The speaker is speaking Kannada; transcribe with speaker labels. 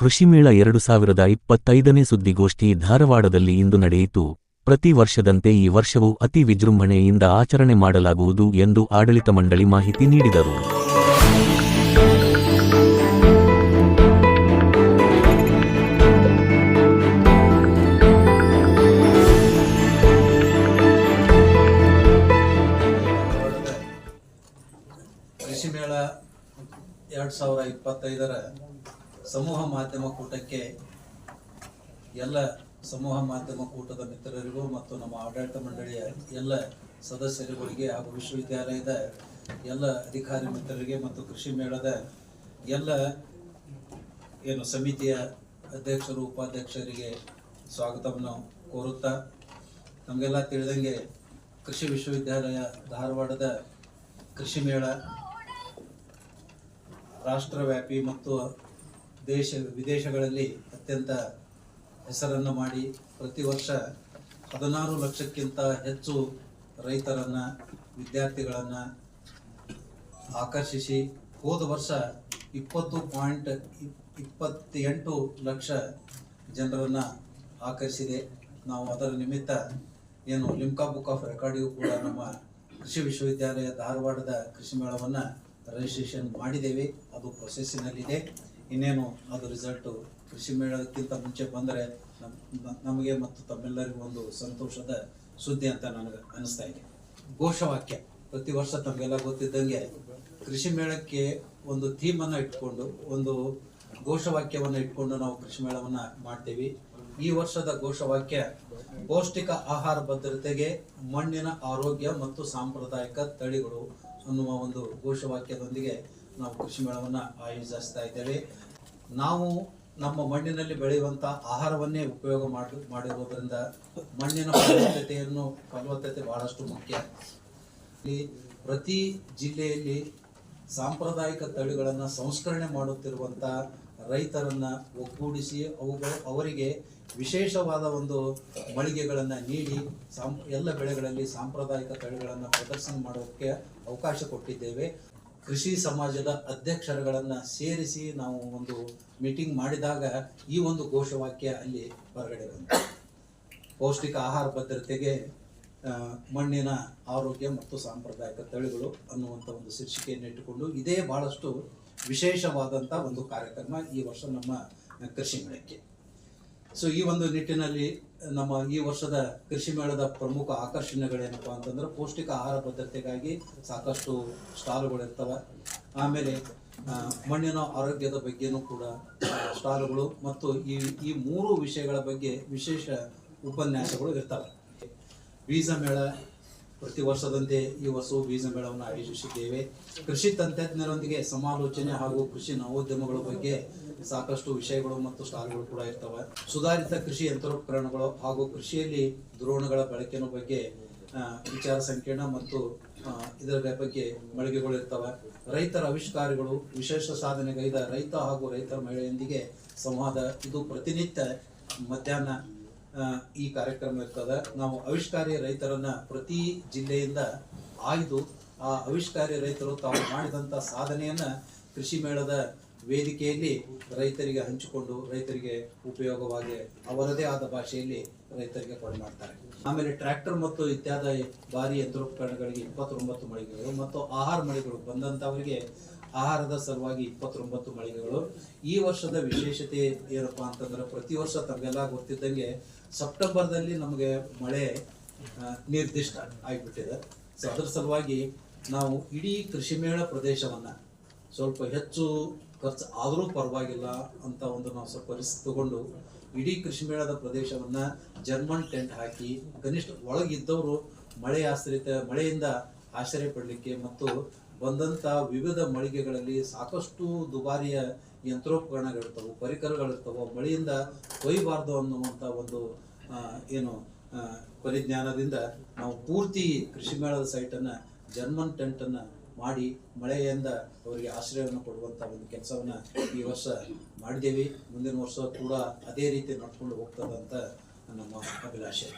Speaker 1: ಕೃಷಿಮೇಳ ಎರಡು ಸಾವಿರದ ಇಪ್ಪತ್ತೈದನೇ ಸುದ್ದಿಗೋಷ್ಠಿ ಧಾರವಾಡದಲ್ಲಿ ಇಂದು ನಡೆಯಿತು. ಪ್ರತಿ ವರ್ಷದಂತೆ ಈ ವರ್ಷವೂ ಅತಿ ವಿಜೃಂಭಣೆಯಿಂದ ಆಚರಣೆ ಮಾಡಲಾಗುವುದು ಎಂದು ಆಡಳಿತ ಮಂಡಳಿ ಮಾಹಿತಿ ನೀಡಿದರು.
Speaker 2: ಕೃಷಿ ಮೇಳ ಎರಡು ಸಾವಿರ ಇಪ್ಪತ್ತೈದರ ಸಮೂಹ ಮಾಧ್ಯಮ ಕೂಟಕ್ಕೆ ಎಲ್ಲ ಸಮೂಹ ಮಾಧ್ಯಮ ಕೂಟದ ಮಿತ್ರರಿಗೂ ಮತ್ತು ನಮ್ಮ ಆಡಳಿತ ಮಂಡಳಿಯ ಎಲ್ಲ ಸದಸ್ಯರುಗಳಿಗೆ ಹಾಗೂ ವಿಶ್ವವಿದ್ಯಾಲಯದ ಎಲ್ಲ ಅಧಿಕಾರಿ ಮಿತ್ರರಿಗೆ ಮತ್ತು ಕೃಷಿ ಮೇಳದ ಎಲ್ಲ ಏನು ಸಮಿತಿಯ ಅಧ್ಯಕ್ಷರು, ಉಪಾಧ್ಯಕ್ಷರಿಗೆ ಸ್ವಾಗತವನ್ನು ಕೋರುತ್ತಾ ನಮಗೆಲ್ಲ ತಿಳಿದಂಗೆ ಕೃಷಿ ವಿಶ್ವವಿದ್ಯಾಲಯ ಧಾರವಾಡದ ಕೃಷಿ ಮೇಳ ರಾಷ್ಟ್ರವ್ಯಾಪಿ ಮತ್ತು ದೇಶ, ವಿದೇಶಗಳಲ್ಲಿ ಅತ್ಯಂತ ಹೆಸರನ್ನು ಮಾಡಿ ಪ್ರತಿ ವರ್ಷ ಹದಿನಾರು ಲಕ್ಷಕ್ಕಿಂತ ಹೆಚ್ಚು ರೈತರನ್ನು, ವಿದ್ಯಾರ್ಥಿಗಳನ್ನು ಆಕರ್ಷಿಸಿ ಹೋದ ವರ್ಷ ಇಪ್ಪತ್ತು ಪಾಯಿಂಟ್ ಇಪ್ಪತ್ತೆಂಟು ಲಕ್ಷ ಜನರನ್ನು ಆಕರ್ಷಿದೆ ನಾವು ಅದರ ನಿಮಿತ್ತ ಏನು ಲಿಮ್ಕಾ ಬುಕ್ ಆಫ್ ರೆಕಾರ್ಡಿಗೂ ಕೂಡ ನಮ್ಮ ಕೃಷಿ ವಿಶ್ವವಿದ್ಯಾಲಯ ಧಾರವಾಡದ ಕೃಷಿ ಮೇಳವನ್ನು ರಿಜಿಸ್ಟ್ರೇಷನ್ ಮಾಡಿದ್ದೇವೆ. ಅದು ಪ್ರೊಸೆಸ್ಸಿನಲ್ಲಿದೆ ಇನ್ನೇನು ಅದು ರಿಸಲ್ಟು ಕೃಷಿ ಮೇಳಕ್ಕಿಂತ ಮುಂಚೆ ಬಂದರೆ ನಮ್ ನಮಗೆ ಮತ್ತು ತಮ್ಮೆಲ್ಲರಿಗೂ ಒಂದು ಸಂತೋಷದ ಸುದ್ದಿ ಅಂತ ನನಗೆ ಅನಿಸ್ತಾ ಇದೆ. ಘೋಷವಾಕ್ಯ. ಪ್ರತಿ ವರ್ಷ ತಮಗೆಲ್ಲ ಗೊತ್ತಿದ್ದಂಗೆ ಕೃಷಿ ಮೇಳಕ್ಕೆ ಒಂದು ಥೀಮನ್ನು ಇಟ್ಕೊಂಡು, ಒಂದು ಘೋಷವಾಕ್ಯವನ್ನು ಇಟ್ಕೊಂಡು ನಾವು ಕೃಷಿ ಮೇಳವನ್ನು ಮಾಡ್ತೀವಿ. ಈ ವರ್ಷದ ಘೋಷವಾಕ್ಯ, ಪೌಷ್ಟಿಕ ಆಹಾರ ಭದ್ರತೆಗೆ ಮಣ್ಣಿನ ಆರೋಗ್ಯ ಮತ್ತು ಸಾಂಪ್ರದಾಯಿಕ ತಳಿಗಳು ಅನ್ನುವ ಒಂದು ಘೋಷವಾಕ್ಯದೊಂದಿಗೆ ನಾವು ಕೃಷಿ ಮೇಳವನ್ನು ಆಯೋಜಿಸ್ತಾ ಇದ್ದೇವೆ. ನಾವು ನಮ್ಮ ಮಣ್ಣಿನಲ್ಲಿ ಬೆಳೆಯುವಂಥ ಆಹಾರವನ್ನೇ ಉಪಯೋಗ ಮಾಡಿ ಮಾಡಿರುವುದರಿಂದ ಮಣ್ಣಿನ ಫಲವತ್ತತೆಯನ್ನು, ಫಲವತ್ತತೆ ಬಹಳಷ್ಟು ಮುಖ್ಯ. ಇಲ್ಲಿ ಪ್ರತಿ ಜಿಲ್ಲೆಯಲ್ಲಿ ಸಾಂಪ್ರದಾಯಿಕ ತಳಿಗಳನ್ನು ಸಂಸ್ಕರಣೆ ಮಾಡುತ್ತಿರುವಂಥ ರೈತರನ್ನ ಒಗ್ಗೂಡಿಸಿ ಅವುಗಳು ಅವರಿಗೆ ವಿಶೇಷವಾದ ಒಂದು ಮಳಿಗೆಗಳನ್ನು ನೀಡಿ ಸಾಂ, ಎಲ್ಲ ಬೆಳೆಗಳಲ್ಲಿ ಸಾಂಪ್ರದಾಯಿಕ ತಳಿಗಳನ್ನು ಪ್ರದರ್ಶನ ಮಾಡೋಕ್ಕೆ ಅವಕಾಶ ಕೊಟ್ಟಿದ್ದೇವೆ. ಕೃಷಿ ಸಮಾಜದ ಅಧ್ಯಕ್ಷರುಗಳನ್ನು ಸೇರಿಸಿ ನಾವು ಒಂದು ಮೀಟಿಂಗ್ ಮಾಡಿದಾಗ ಈ ಒಂದು ಘೋಷವಾಕ್ಯ ಅಲ್ಲಿ ಹೊರಗಡೆ ಬಂತು. ಪೌಷ್ಟಿಕ ಆಹಾರ ಭದ್ರತೆಗೆ ಮಣ್ಣಿನ ಆರೋಗ್ಯ ಮತ್ತು ಸಾಂಪ್ರದಾಯಿಕ ತಳಿಗಳು ಅನ್ನುವಂಥ ಒಂದು ಶೀರ್ಷಿಕೆಯನ್ನು ಇಟ್ಟುಕೊಂಡು ಇದೇ ಭಾಳಷ್ಟು ವಿಶೇಷವಾದಂಥ ಒಂದು ಕಾರ್ಯಕ್ರಮ ಈ ವರ್ಷ ನಮ್ಮ ಕೃಷಿ ಮೇಳಕ್ಕೆ. ಸೊ ಈ ಒಂದು ನಿಟ್ಟಿನಲ್ಲಿ ನಮ್ಮ ಈ ವರ್ಷದ ಕೃಷಿ ಮೇಳದ ಪ್ರಮುಖ ಆಕರ್ಷಣೆಗಳೇನಪ್ಪ ಅಂತಂದ್ರೆ ಪೌಷ್ಟಿಕ ಆಹಾರ ಭದ್ರತೆಗಾಗಿ ಸಾಕಷ್ಟು ಸ್ಟಾಲ್ಗಳು ಇರ್ತವೆ. ಆಮೇಲೆ ಮಣ್ಣಿನ ಆರೋಗ್ಯದ ಬಗ್ಗೆನೂ ಕೂಡ ಸ್ಟಾಲ್ಗಳು ಮತ್ತು ಈ ಈ ಮೂರು ವಿಷಯಗಳ ಬಗ್ಗೆ ವಿಶೇಷ ಉಪನ್ಯಾಸಗಳು ಇರ್ತವೆ. ಬೀಜ ಮೇಳ ಪ್ರತಿ ವರ್ಷದಂತೆ ಈ ವರ್ಷವೂ ಬೀಜ ಮೇಳವನ್ನು ಆಯೋಜಿಸಿದ್ದೇವೆ. ಕೃಷಿ ತಂತ್ರಜ್ಞರೊಂದಿಗೆ ಸಮಾಲೋಚನೆ ಹಾಗೂ ಕೃಷಿ ನವೋದ್ಯಮಗಳ ಬಗ್ಗೆ ಸಾಕಷ್ಟು ವಿಷಯಗಳು ಮತ್ತು ಸ್ಟಾಲ್ಗಳು ಕೂಡ ಇರ್ತವೆ. ಸುಧಾರಿತ ಕೃಷಿ ಯಂತ್ರೋಪಕರಣಗಳು ಹಾಗೂ ಕೃಷಿಯಲ್ಲಿ ದ್ರೋಣಗಳ ಬಳಕೆಯ ಬಗ್ಗೆ ವಿಚಾರ ಸಂಕಿರಣ ಮತ್ತು ಇದರ ಬಗ್ಗೆ ಮಳಿಗೆಗಳು ಇರ್ತವೆ. ರೈತರ ಆವಿಷ್ಕಾರಗಳು, ವಿಶೇಷ ಸಾಧನೆಗೈದ ರೈತ ಹಾಗೂ ರೈತರ ಮಹಿಳೆಯೊಂದಿಗೆ ಸಂವಾದ. ಇದು ಪ್ರತಿನಿತ್ಯ ಮಧ್ಯಾಹ್ನ ಈ ಕಾರ್ಯಕ್ರಮ ಇರ್ತದೆ. ನಾವು ಆವಿಷ್ಕಾರಿ ರೈತರನ್ನ ಪ್ರತಿ ಜಿಲ್ಲೆಯಿಂದ ಆಯ್ದು ಆ ಆವಿಷ್ಕಾರಿ ರೈತರು ತಾವು ಮಾಡಿದಂಥ ಸಾಧನೆಯನ್ನ ಕೃಷಿ ಮೇಳದ ವೇದಿಕೆಯಲ್ಲಿ ರೈತರಿಗೆ ಹಂಚಿಕೊಂಡು ರೈತರಿಗೆ ಉಪಯೋಗವಾಗಿ ಅವರದೇ ಆದ ಭಾಷೆಯಲ್ಲಿ ರೈತರಿಗೆ ಕೊಡ ಮಾಡ್ತಾರೆ. ಆಮೇಲೆ ಟ್ರ್ಯಾಕ್ಟರ್ ಮತ್ತು ಇತ್ಯಾದಿ ಭಾರಿ ಯಂತ್ರೋಪಕರಣಗಳಿಗೆ ಇಪ್ಪತ್ತೊಂಬತ್ತು ಮಳಿಗೆಗಳು ಮತ್ತು ಆಹಾರ ಮಳಿಗೆಗಳು ಬಂದಂಥವರಿಗೆ ಆಹಾರದ ಸಲುವಾಗಿ ಇಪ್ಪತ್ತೊಂಬತ್ತು ಮಳಿಗೆಗಳು. ಈ ವರ್ಷದ ವಿಶೇಷತೆ ಏನಪ್ಪಾ ಅಂತಂದ್ರೆ ಪ್ರತಿ ವರ್ಷ ತಮಗೆಲ್ಲ ಗೊತ್ತಿದ್ದಂಗೆ ಸೆಪ್ಟೆಂಬರ್ದಲ್ಲಿ ನಮಗೆ ಮಳೆ ನಿರ್ದಿಷ್ಟ ಆಗಿಬಿಟ್ಟಿದೆ. ಸೊ ಅದರ ಸಲುವಾಗಿ ನಾವು ಇಡೀ ಕೃಷಿ ಮೇಳ ಪ್ರದೇಶವನ್ನ ಸ್ವಲ್ಪ ಹೆಚ್ಚು ಖರ್ಚು ಆದರೂ ಪರವಾಗಿಲ್ಲ ಅಂತ ಒಂದು ನಾವು ಸ್ವಲ್ಪ ರಿಸ್ಕ್ ತಗೊಂಡು ಇಡೀ ಕೃಷಿ ಮೇಳದ ಪ್ರದೇಶವನ್ನ ಜರ್ಮನ್ ಟೆಂಟ್ ಹಾಕಿ, ಕನಿಷ್ಠ ಒಳಗಿದ್ದವರು ಮಳೆ ಆಶ್ರಿತ, ಮಳೆಯಿಂದ ಆಶ್ರಯ ಪಡಲಿಕ್ಕೆ ಮತ್ತು ಬಂದಂಥ ವಿವಿಧ ಮಳಿಗೆಗಳಲ್ಲಿ ಸಾಕಷ್ಟು ದುಬಾರಿಯ ಯಂತ್ರೋಪಕರಣಗಳಿರ್ತವೆ, ಪರಿಕರಗಳಿರ್ತವೆ, ಮಳೆಯಿಂದ ಕೊಯ್ಬಾರ್ದು ಅನ್ನುವಂಥ ಒಂದು ಏನು ಪರಿಜ್ಞಾನದಿಂದ ನಾವು ಪೂರ್ತಿ ಕೃಷಿ ಮೇಳದ ಸೈಟನ್ನು, ಜರ್ಮನ್ ಟೆಂಟನ್ನು ಮಾಡಿ ಮಳೆಯಿಂದ ಅವರಿಗೆ ಆಶ್ರಯವನ್ನು ಕೊಡುವಂಥ ಒಂದು ಕೆಲಸವನ್ನು ಈ ವರ್ಷ ಮಾಡಿದ್ದೇವೆ. ಮುಂದಿನ ವರ್ಷ ಕೂಡ ಅದೇ ರೀತಿ ನಡ್ಕೊಂಡು ಹೋಗ್ತದಂತ ನಮ್ಮ ಅಭಿಲಾಷೆ.